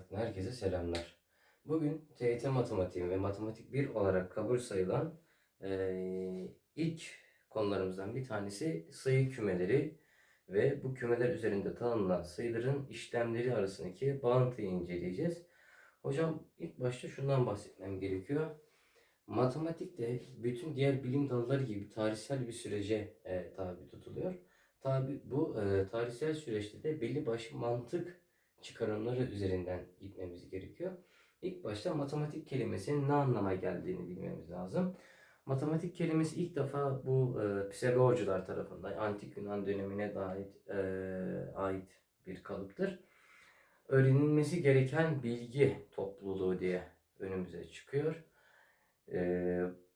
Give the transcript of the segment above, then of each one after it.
Matematik'ten herkese selamlar. Bugün TYT Matematiği ve Matematik 1 olarak kabul sayılan eee, ilk konularımızdan bir tanesi sayı kümeleri ve bu kümeler üzerinde tanımlanan sayıların işlemleri arasındaki bağıntıyı inceleyeceğiz. Hocam ilk başta şundan bahsetmem gerekiyor. Matematikte bütün diğer bilim dalları gibi tarihsel bir sürece e, tabi tutuluyor. Tabi bu e, tarihsel süreçte de belli başlı mantık çıkarımları üzerinden gitmemiz gerekiyor. İlk başta matematik kelimesinin ne anlama geldiğini bilmemiz lazım. Matematik kelimesi ilk defa bu e, Pisagorcular tarafından antik Yunan dönemine ait, e, ait bir kalıptır. Öğrenilmesi gereken bilgi topluluğu diye önümüze çıkıyor. E,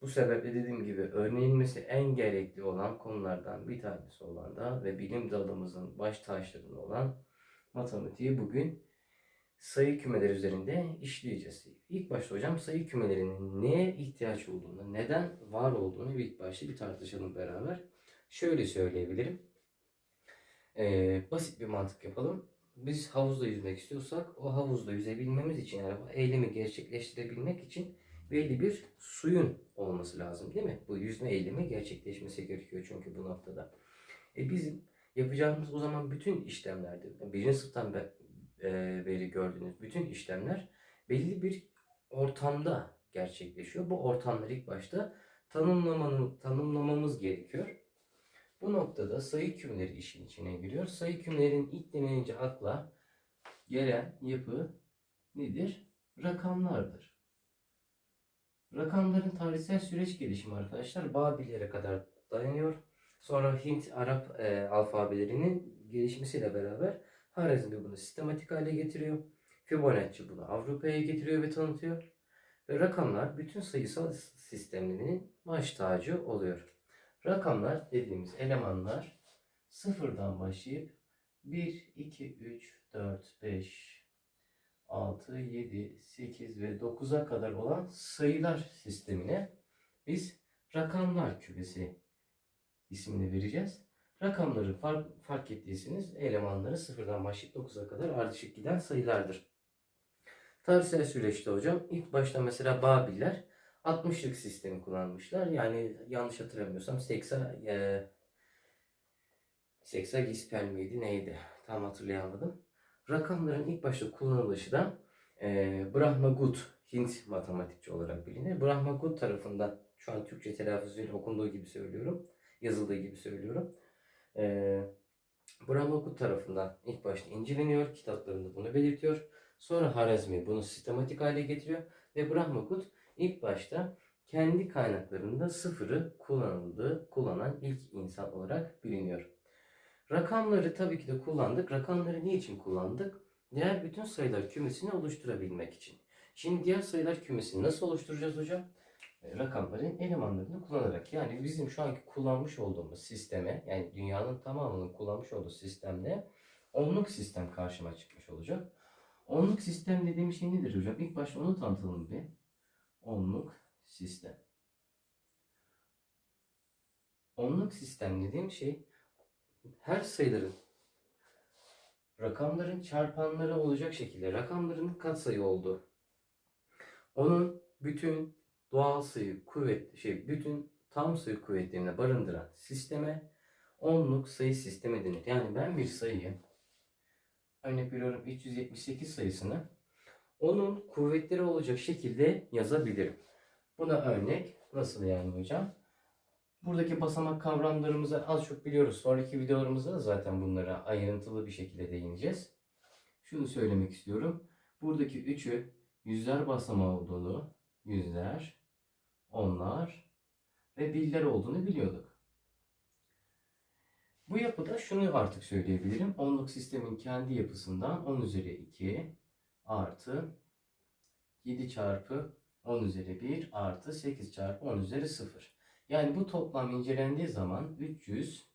bu sebeple dediğim gibi öğrenilmesi en gerekli olan konulardan bir tanesi olan da ve bilim dalımızın baş taşlarından olan matematiği bugün sayı kümeleri üzerinde işleyeceğiz. İlk başta hocam sayı kümelerinin neye ihtiyaç olduğunu, neden var olduğunu ilk başta bir tartışalım beraber. Şöyle söyleyebilirim. Ee, basit bir mantık yapalım. Biz havuzda yüzmek istiyorsak o havuzda yüzebilmemiz için yani eylemi gerçekleştirebilmek için belli bir suyun olması lazım değil mi? Bu yüzme eylemi gerçekleşmesi gerekiyor çünkü bu noktada. E bizim yapacağımız o zaman bütün işlemlerde, birinci sınıftan e, beri gördüğünüz bütün işlemler belli bir ortamda gerçekleşiyor. Bu ortamları ilk başta tanımlamanın, tanımlamamız gerekiyor. Bu noktada sayı kümeleri işin içine giriyor. Sayı kümelerinin ilk denilince akla gelen yapı nedir? Rakamlardır. Rakamların tarihsel süreç gelişimi arkadaşlar Babillere kadar dayanıyor. Sonra Hint, Arap e, alfabelerinin gelişmesiyle beraber Harizmi bunu sistematik hale getiriyor. Fibonacci bunu Avrupa'ya getiriyor ve tanıtıyor. Ve rakamlar bütün sayısal sistemlerinin baş tacı oluyor. Rakamlar dediğimiz elemanlar sıfırdan başlayıp 1, 2, 3, 4, 5, 6, 7, 8 ve 9'a kadar olan sayılar sistemine biz rakamlar kümesi ismini vereceğiz. Rakamları fark, fark ettiyseniz elemanları sıfırdan başlayıp 9'a kadar ardışık giden sayılardır. Tarihsel süreçte hocam ilk başta mesela Babiller 60'lık sistemi kullanmışlar. Yani yanlış hatırlamıyorsam Seksa e, Sexagispel miydi neydi? Tam hatırlayamadım. Rakamların ilk başta kullanılışı da e, Brahmagut Hint matematikçi olarak bilinir. Brahmagut tarafından şu an Türkçe telaffuzuyla okunduğu gibi söylüyorum. Yazıldığı gibi söylüyorum. E, Brahmagut tarafından ilk başta inceleniyor. Kitaplarında bunu belirtiyor. Sonra Harazmi bunu sistematik hale getiriyor. Ve Brahmagut ilk başta kendi kaynaklarında sıfırı kullanıldığı, kullanan ilk insan olarak biliniyor. Rakamları tabii ki de kullandık. Rakamları niçin kullandık? Diğer bütün sayılar kümesini oluşturabilmek için. Şimdi diğer sayılar kümesini nasıl oluşturacağız hocam? E, Rakamların elemanlarını kullanarak. Yani bizim şu anki kullanmış olduğumuz sisteme, yani dünyanın tamamının kullanmış olduğu sistemde onluk sistem karşıma çıkmış olacak. Onluk sistem dediğim şey nedir hocam? İlk başta onu tanıtalım bir. Onluk sistem. Onluk sistem dediğim şey her sayıların rakamların çarpanları olacak şekilde rakamların katsayı olduğu. Onun bütün doğal sayı kuvvet şey bütün tam sayı kuvvetlerini barındıran sisteme onluk sayı sistemi denir. Yani ben bir sayıyı örnek veriyorum 378 sayısını onun kuvvetleri olacak şekilde yazabilirim. Buna örnek nasıl yani hocam? Buradaki basamak kavramlarımızı az çok biliyoruz. Sonraki videolarımızda da zaten bunlara ayrıntılı bir şekilde değineceğiz. Şunu söylemek istiyorum. Buradaki üçü yüzler basamağı olduğunu, yüzler, onlar ve biller olduğunu biliyorduk. Bu yapıda şunu artık söyleyebilirim. Onluk sistemin kendi yapısından 10 üzeri 2 artı 7 çarpı 10 üzeri 1 artı 8 çarpı 10 üzeri 0. Yani bu toplam incelendiği zaman 300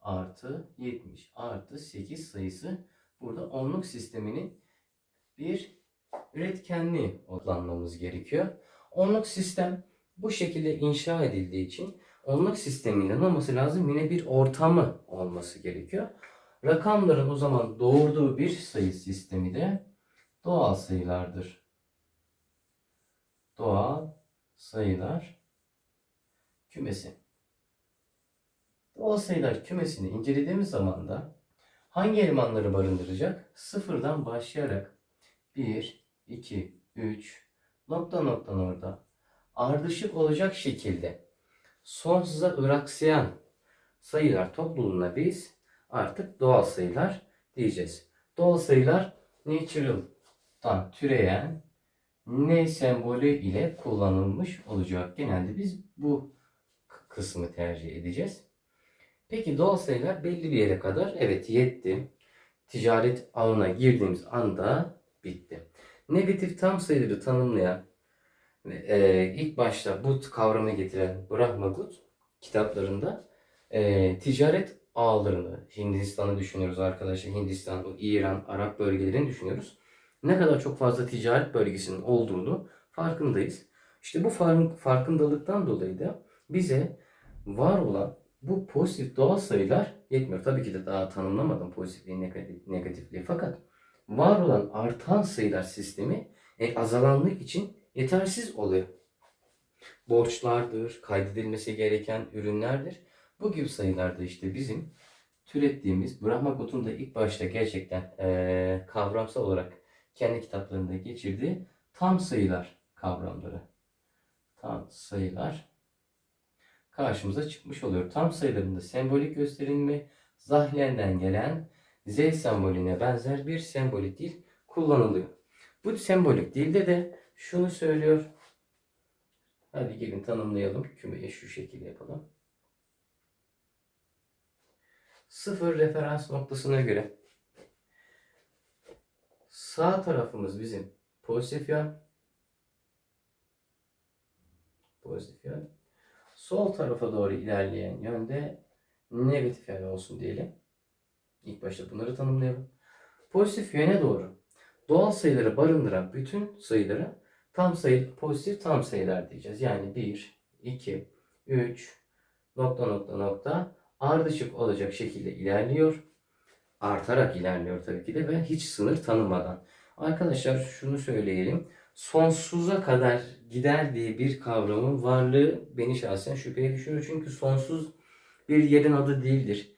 artı 70 artı 8 sayısı burada onluk sisteminin bir üretkenliği kullanmamız gerekiyor. Onluk sistem bu şekilde inşa edildiği için onluk sisteminin olması lazım yine bir ortamı olması gerekiyor. Rakamların o zaman doğurduğu bir sayı sistemi de doğal sayılardır. Doğal sayılar kümesi. Doğal sayılar kümesini incelediğimiz zaman da hangi elemanları barındıracak? Sıfırdan başlayarak 1, 2, 3 nokta nokta nokta ardışık olacak şekilde sonsuza ıraksayan sayılar topluluğuna biz artık doğal sayılar diyeceğiz. Doğal sayılar natural'dan türeyen ne sembolü ile kullanılmış olacak. Genelde biz bu kısmı tercih edeceğiz. Peki doğal sayılar belli bir yere kadar evet yetti. Ticaret ağına girdiğimiz anda bitti. Negatif tam sayıları tanımlayan e, ilk başta bu kavramı getiren Brahmagut kitaplarında e, ticaret ağlarını, Hindistan'ı düşünüyoruz arkadaşlar. Hindistan, İran, Arap bölgelerini düşünüyoruz. Ne kadar çok fazla ticaret bölgesinin olduğunu farkındayız. İşte bu fark- farkındalıktan dolayı da bize var olan bu pozitif doğal sayılar yetmiyor. Tabii ki de daha tanımlamadım pozitifliği, negatif- negatifliği. Fakat var olan artan sayılar sistemi e, azalanlık için yetersiz oluyor. Borçlardır, kaydedilmesi gereken ürünlerdir. Bu gibi sayılarda işte bizim türettiğimiz Brahmagot'un da ilk başta gerçekten eee, kavramsal olarak kendi kitaplarında geçirdiği tam sayılar kavramları. Tam sayılar karşımıza çıkmış oluyor. Tam sayıların da sembolik gösterilme Zahlen'den gelen Z sembolüne benzer bir sembolik dil kullanılıyor. Bu sembolik dilde de şunu söylüyor. Hadi gelin tanımlayalım. Kümeyi şu şekilde yapalım. Sıfır referans noktasına göre sağ tarafımız bizim pozitif yön. Pozitif yön. Sol tarafa doğru ilerleyen yönde negatif yön olsun diyelim. İlk başta bunları tanımlayalım. Pozitif yöne doğru doğal sayıları barındıran bütün sayılara tam sayı, pozitif tam sayılar diyeceğiz. Yani 1, 2, 3, nokta nokta nokta ardışık olacak şekilde ilerliyor. Artarak ilerliyor tabii ki de ve hiç sınır tanımadan. Arkadaşlar şunu söyleyelim. Sonsuza kadar gider diye bir kavramın varlığı beni şahsen şüpheye düşürüyor. Çünkü sonsuz bir yerin adı değildir.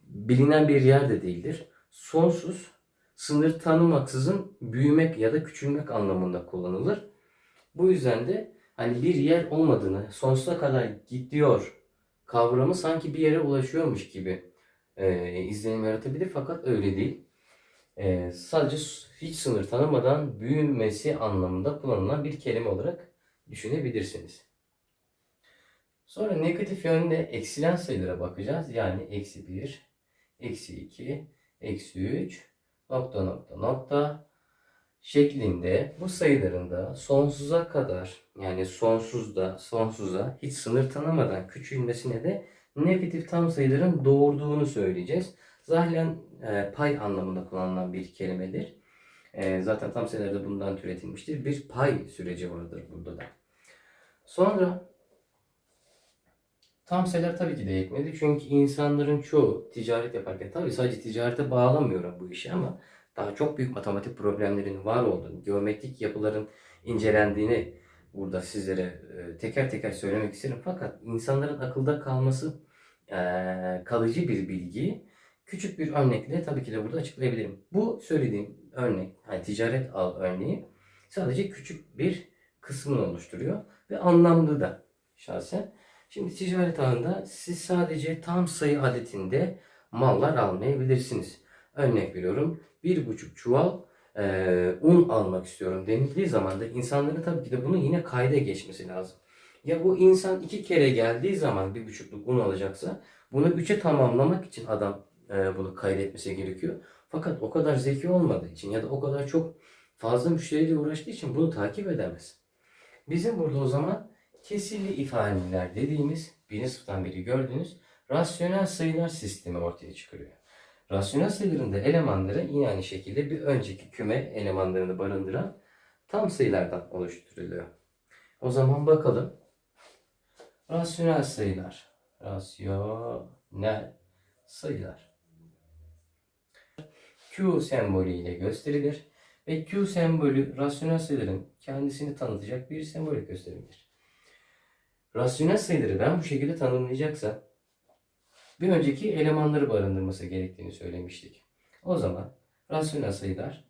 Bilinen bir yer de değildir. Sonsuz sınır tanımaksızın büyümek ya da küçülmek anlamında kullanılır. Bu yüzden de hani bir yer olmadığını, sonsuza kadar gidiyor kavramı sanki bir yere ulaşıyormuş gibi e, izlenim yaratabilir fakat öyle değil. E, sadece hiç sınır tanımadan büyümesi anlamında kullanılan bir kelime olarak düşünebilirsiniz. Sonra negatif yönde eksilen sayılara bakacağız. Yani eksi 1, eksi 2, eksi 3, nokta nokta nokta şeklinde bu sayıların da sonsuza kadar yani sonsuzda sonsuza hiç sınır tanımadan küçülmesine de negatif tam sayıların doğurduğunu söyleyeceğiz. Zahlen e, pay anlamında kullanılan bir kelimedir. E, zaten tam sayılarda bundan türetilmiştir. Bir pay süreci vardır burada da. Sonra tam sayılar tabii ki de yetmedi. Çünkü insanların çoğu ticaret yaparken tabii sadece ticarete bağlamıyorum bu işi ama daha çok büyük matematik problemlerin var olduğunu, geometrik yapıların incelendiğini burada sizlere e, teker teker söylemek isterim. Fakat insanların akılda kalması e, kalıcı bir bilgi küçük bir örnekle tabii ki de burada açıklayabilirim. Bu söylediğim örnek, hani ticaret al örneği sadece küçük bir kısmını oluşturuyor ve anlamlı da şahsen. Şimdi ticaret ağında siz sadece tam sayı adetinde mallar almayabilirsiniz. Örnek veriyorum bir buçuk çuval e, un almak istiyorum denildiği zaman da insanların tabii ki de bunu yine kayda geçmesi lazım. Ya bu insan iki kere geldiği zaman bir buçukluk un alacaksa bunu üçe tamamlamak için adam e, bunu kaydetmesi gerekiyor. Fakat o kadar zeki olmadığı için ya da o kadar çok fazla müşteriyle uğraştığı için bunu takip edemez. Bizim burada o zaman kesirli ifadeler dediğimiz birinci sınıftan beri gördüğünüz rasyonel sayılar sistemi ortaya çıkarıyor. Rasyonel sayıların da elemanları yine aynı şekilde bir önceki küme elemanlarını barındıran tam sayılardan oluşturuluyor. O zaman bakalım. Rasyonel sayılar. Rasyonel sayılar. Q sembolü ile gösterilir. Ve Q sembolü rasyonel sayıların kendisini tanıtacak bir sembolik gösterimdir. Rasyonel sayıları ben bu şekilde tanımlayacaksam bir önceki elemanları barındırması gerektiğini söylemiştik. O zaman rasyonel sayılar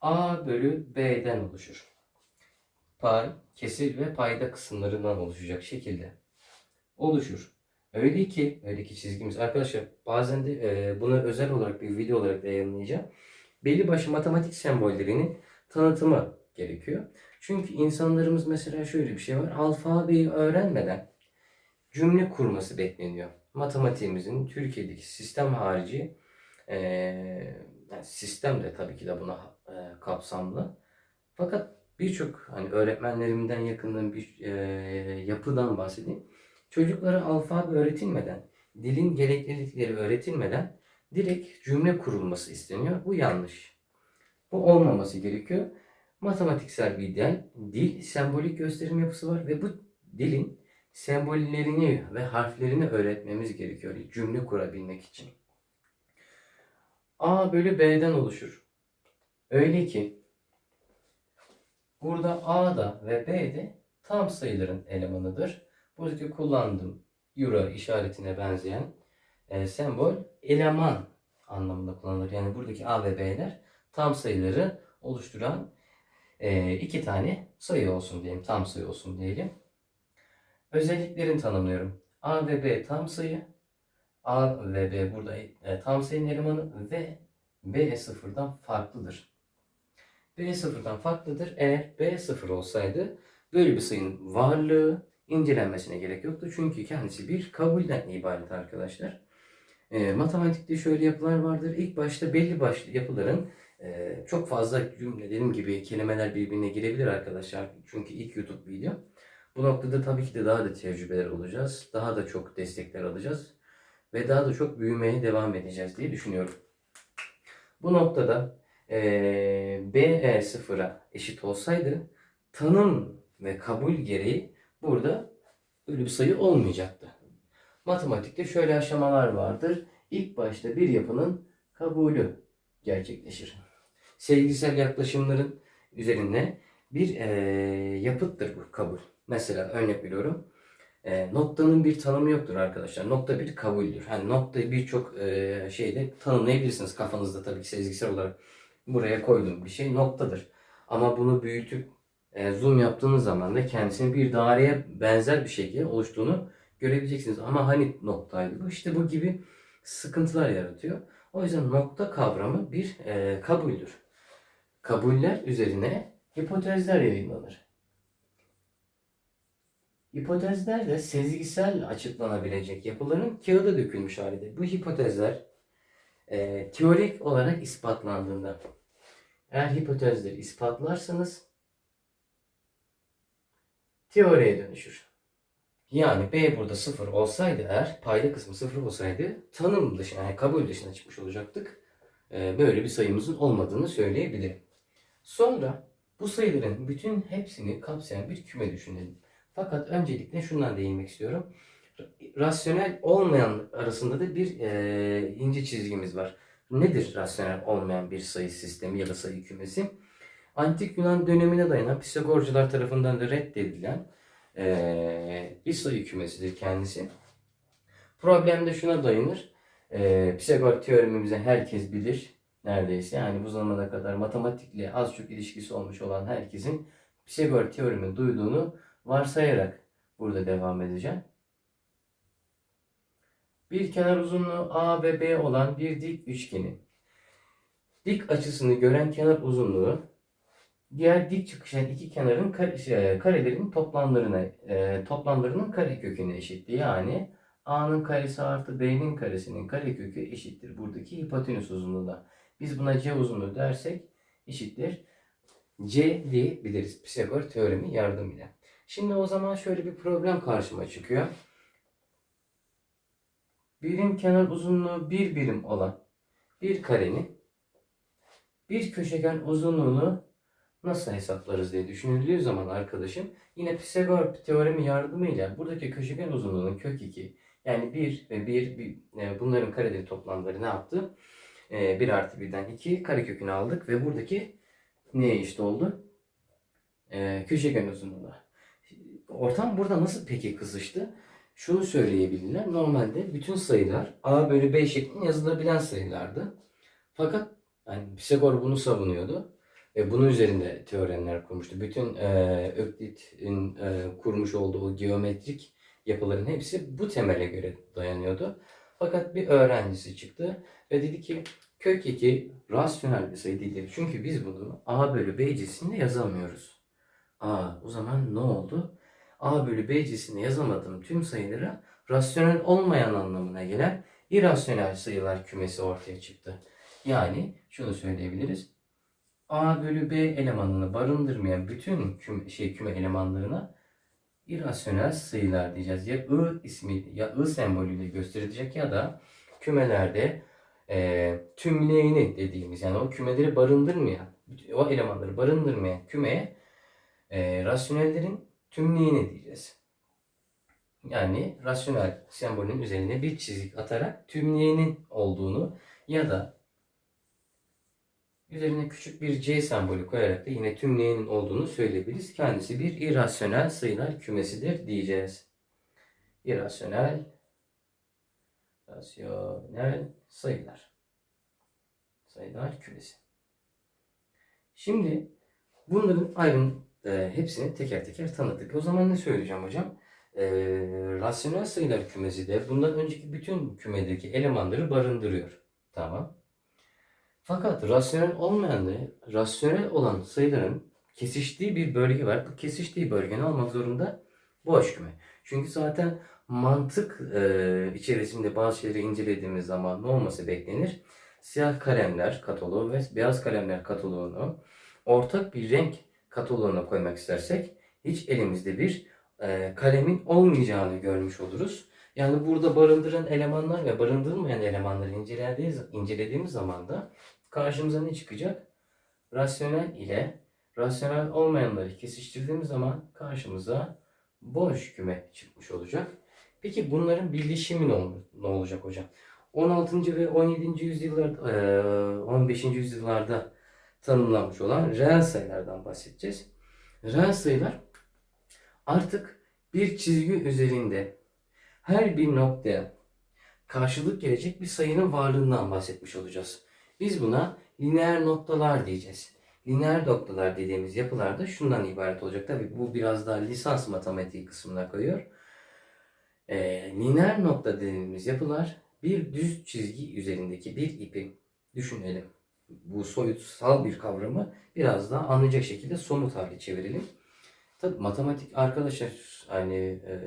A bölü B'den oluşur. Pay, kesir ve payda kısımlarından oluşacak şekilde oluşur. Öyle ki, öyle ki çizgimiz. Arkadaşlar bazen de e, bunu özel olarak bir video olarak da yayınlayacağım. Belli başlı matematik sembollerinin tanıtımı gerekiyor. Çünkü insanlarımız mesela şöyle bir şey var. Alfabeyi öğrenmeden cümle kurması bekleniyor. Matematiğimizin Türkiye'deki sistem harici e, yani sistem de tabii ki de buna e, kapsamlı. Fakat birçok hani öğretmenlerimden yakındığım bir e, yapıdan bahsedeyim. Çocuklara alfabe öğretilmeden, dilin gereklilikleri öğretilmeden direkt cümle kurulması isteniyor. Bu yanlış. Bu olmaması gerekiyor. Matematiksel bir dil, dil sembolik gösterim yapısı var ve bu dilin sembollerini ve harflerini öğretmemiz gerekiyor cümle kurabilmek için. A bölü B'den oluşur. Öyle ki burada A'da ve B'de tam sayıların elemanıdır. Buradaki kullandığım euro işaretine benzeyen e, sembol eleman anlamında kullanılır. Yani buradaki A ve B'ler tam sayıları oluşturan e, iki tane sayı olsun diyelim. Tam sayı olsun diyelim. Özelliklerini tanımlıyorum. A ve B tam sayı. A ve B burada e, tam sayının elemanı ve B sıfırdan farklıdır. B sıfırdan farklıdır. Eğer B sıfır olsaydı böyle bir sayının varlığı incelenmesine gerek yoktu. Çünkü kendisi bir kabulden ibaret arkadaşlar. E, matematikte şöyle yapılar vardır. İlk başta belli başlı yapıların e, çok fazla cümle dediğim gibi kelimeler birbirine girebilir arkadaşlar. Çünkü ilk YouTube video. Bu noktada tabii ki de daha da tecrübeler olacağız. Daha da çok destekler alacağız. Ve daha da çok büyümeye devam edeceğiz diye düşünüyorum. Bu noktada e, BE sıfıra eşit olsaydı tanım ve kabul gereği burada öyle bir sayı olmayacaktı. Matematikte şöyle aşamalar vardır. İlk başta bir yapının kabulü gerçekleşir. Sevgisel yaklaşımların üzerine bir e, yapıttır bu kabul. Mesela örnek veriyorum. E, noktanın bir tanımı yoktur arkadaşlar. Nokta bir kabuldür. Hani noktayı birçok e, şeyde tanımlayabilirsiniz kafanızda tabii ki sezgisel olarak. Buraya koyduğum bir şey noktadır. Ama bunu büyütüp e, zoom yaptığınız zaman da kendisini bir daireye benzer bir şekilde oluştuğunu görebileceksiniz. Ama hani noktaydı bu? İşte bu gibi sıkıntılar yaratıyor. O yüzden nokta kavramı bir e, kabuldür. Kabuller üzerine hipotezler yayınlanır. Hipotezler de sezgisel açıklanabilecek yapıların kağıda dökülmüş halidir. Bu hipotezler e, teorik olarak ispatlandığında eğer hipotezleri ispatlarsanız teoriye dönüşür. Yani B burada sıfır olsaydı eğer payda kısmı sıfır olsaydı tanım dışına yani kabul dışına çıkmış olacaktık. E, böyle bir sayımızın olmadığını söyleyebilirim. Sonra bu sayıların bütün hepsini kapsayan bir küme düşünelim. Fakat öncelikle şundan değinmek istiyorum. Rasyonel olmayan arasında da bir e, ince çizgimiz var. Nedir rasyonel olmayan bir sayı sistemi ya da sayı kümesi? Antik Yunan dönemine dayanan Pisagorcular tarafından da reddedilen e, bir sayı kümesidir kendisi. Problem de şuna dayanır. E, Pisagor teoremimizi herkes bilir neredeyse. Yani bu zamana kadar matematikle az çok ilişkisi olmuş olan herkesin Pisagor teoremi duyduğunu varsayarak burada devam edeceğim. Bir kenar uzunluğu A ve B olan bir dik üçgeni. Dik açısını gören kenar uzunluğu diğer dik çıkışan iki kenarın şey, karelerin toplamlarına e, toplamlarının kareköküne eşittir. Yani A'nın karesi artı B'nin karesinin karekökü eşittir. Buradaki hipotenüs uzunluğuna. Biz buna C uzunluğu dersek eşittir. C diyebiliriz Pisagor teoremi yardımıyla. Şimdi o zaman şöyle bir problem karşıma çıkıyor. Birim kenar uzunluğu bir birim olan bir karenin bir köşegen uzunluğunu nasıl hesaplarız diye düşünüldüğü zaman arkadaşım yine Pisagor teoremi yardımıyla buradaki köşegen uzunluğunun kök 2 yani 1 ve 1, bir, e, bunların kareleri toplamları ne yaptı? E, 1 artı 1'den 2 karekökünü aldık ve buradaki neye eşit oldu? Ee, köşegen uzunluğuna. Ortam burada nasıl peki kızıştı? Şunu söyleyebilirler. Normalde bütün sayılar a bölü b şeklinde yazılabilen sayılardı. Fakat yani Pisagor bunu savunuyordu. Ve bunun üzerinde teoremler kurmuştu. Bütün e, Öklit'in e, kurmuş olduğu geometrik yapıların hepsi bu temele göre dayanıyordu. Fakat bir öğrencisi çıktı ve dedi ki kök 2 rasyonel bir sayı değildir. Çünkü biz bunu a bölü b cinsinde yazamıyoruz. Aa o zaman ne oldu? a bölü b cinsinde yazamadığım tüm sayılara rasyonel olmayan anlamına gelen irrasyonel sayılar kümesi ortaya çıktı. Yani şunu söyleyebiliriz. A bölü B elemanını barındırmayan bütün küm, şey, küme elemanlarına irrasyonel sayılar diyeceğiz. Ya I ismi ya I sembolüyle gösterilecek ya da kümelerde e, tümleyeni dediğimiz yani o kümeleri barındırmayan o elemanları barındırmayan kümeye e, rasyonellerin tümleyeni diyeceğiz. Yani rasyonel sembolün üzerine bir çizik atarak tümleyenin olduğunu ya da Üzerine küçük bir C sembolü koyarak da yine tümleyenin olduğunu söyleyebiliriz. Kendisi bir irrasyonel sayılar kümesidir diyeceğiz. İrrasyonel rasyonel sayılar. Sayılar kümesi. Şimdi bunların ayrı e, hepsini teker teker tanıdık. O zaman ne söyleyeceğim hocam? E, rasyonel sayılar kümesi de bundan önceki bütün kümedeki elemanları barındırıyor. Tamam. Fakat rasyonel olmayan da rasyonel olan sayıların kesiştiği bir bölge var. Bu kesiştiği bölge ne olmak zorunda? Boş küme. Çünkü zaten mantık e, içerisinde bazı şeyleri incelediğimiz zaman ne olması beklenir? Siyah kalemler kataloğu ve beyaz kalemler kataloğunu ortak bir renk kataloğuna koymak istersek hiç elimizde bir e, kalemin olmayacağını görmüş oluruz. Yani burada barındıran elemanlar ve barındırılmayan elemanları incelediğimiz, incelediğimiz zaman da karşımıza ne çıkacak? Rasyonel ile rasyonel olmayanları kesiştirdiğimiz zaman karşımıza boş küme çıkmış olacak. Peki bunların birleşimi ne, ne olacak hocam? 16. ve 17. yüzyıllarda, 15. yüzyıllarda tanımlanmış olan reel sayılardan bahsedeceğiz. Reel sayılar artık bir çizgi üzerinde her bir noktaya karşılık gelecek bir sayının varlığından bahsetmiş olacağız. Biz buna lineer noktalar diyeceğiz. Lineer noktalar dediğimiz yapılar da şundan ibaret olacak. Tabi bu biraz daha lisans matematiği kısmına kayıyor. E, lineer nokta dediğimiz yapılar bir düz çizgi üzerindeki bir ipi düşünelim. Bu soyutsal bir kavramı biraz daha anlayacak şekilde somut hale çevirelim. Tabi matematik arkadaşlar hani e,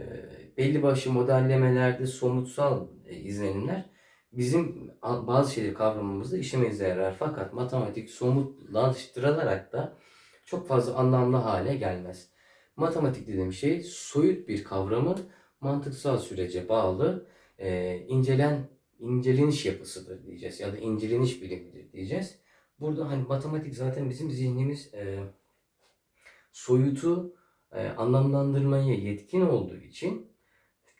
belli başlı modellemelerde somutsal e, izlenimler bizim bazı şeyleri kavramamızda işimize yarar. Fakat matematik somutlaştırılarak da çok fazla anlamlı hale gelmez. Matematik dediğim şey soyut bir kavramın mantıksal sürece bağlı e, incelen inceleniş yapısıdır diyeceğiz ya da inceleniş bilimidir diyeceğiz. Burada hani matematik zaten bizim zihnimiz e, soyutu e, anlamlandırmaya yetkin olduğu için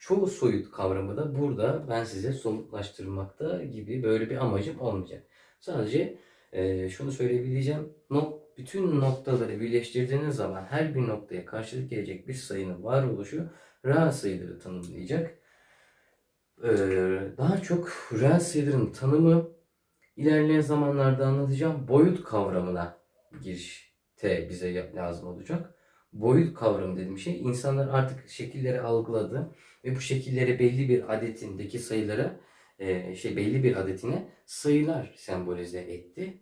çoğu soyut kavramı da burada ben size somutlaştırmakta gibi böyle bir amacım olmayacak. Sadece e, şunu söyleyebileceğim. Nok, bütün noktaları birleştirdiğiniz zaman her bir noktaya karşılık gelecek bir sayının varoluşu reel sayıları tanımlayacak. E, daha çok reel sayıların tanımı ilerleyen zamanlarda anlatacağım boyut kavramına girişte bize lazım olacak boyut kavramı dediğim şey insanlar artık şekilleri algıladı ve bu şekilleri belli bir adetindeki sayılara e, şey belli bir adetine sayılar sembolize etti.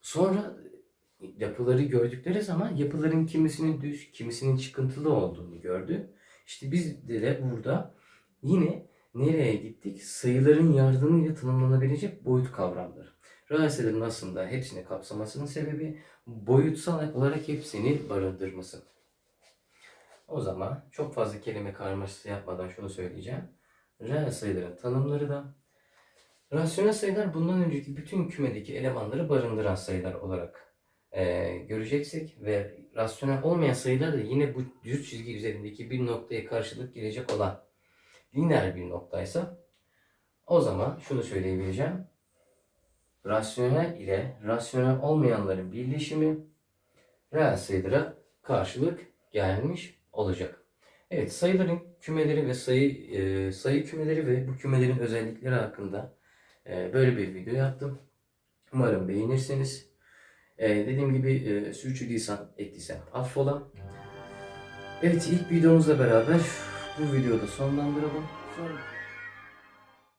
Sonra yapıları gördükleri zaman yapıların kimisinin düz, kimisinin çıkıntılı olduğunu gördü. İşte biz de burada yine nereye gittik? Sayıların yardımıyla tanımlanabilecek boyut kavramları. Reel aslında hepsini kapsamasının sebebi boyutsal olarak hepsini barındırması. O zaman çok fazla kelime karmaşası yapmadan şunu söyleyeceğim. Reel sayıların tanımları da rasyonel sayılar bundan önceki bütün kümedeki elemanları barındıran sayılar olarak e, göreceksek ve rasyonel olmayan sayılar da yine bu düz çizgi üzerindeki bir noktaya karşılık gelecek olan lineer bir noktaysa o zaman şunu söyleyebileceğim rasyonel ile rasyonel olmayanların birleşimi reel sayılara karşılık gelmiş olacak. Evet sayıların kümeleri ve sayı e, sayı kümeleri ve bu kümelerin özellikleri hakkında e, böyle bir video yaptım. Umarım beğenirsiniz. E, dediğim gibi e, sürçülisan ettiysem affola. Evet ilk videomuzla beraber bu videoda sonlandıralım. Sonra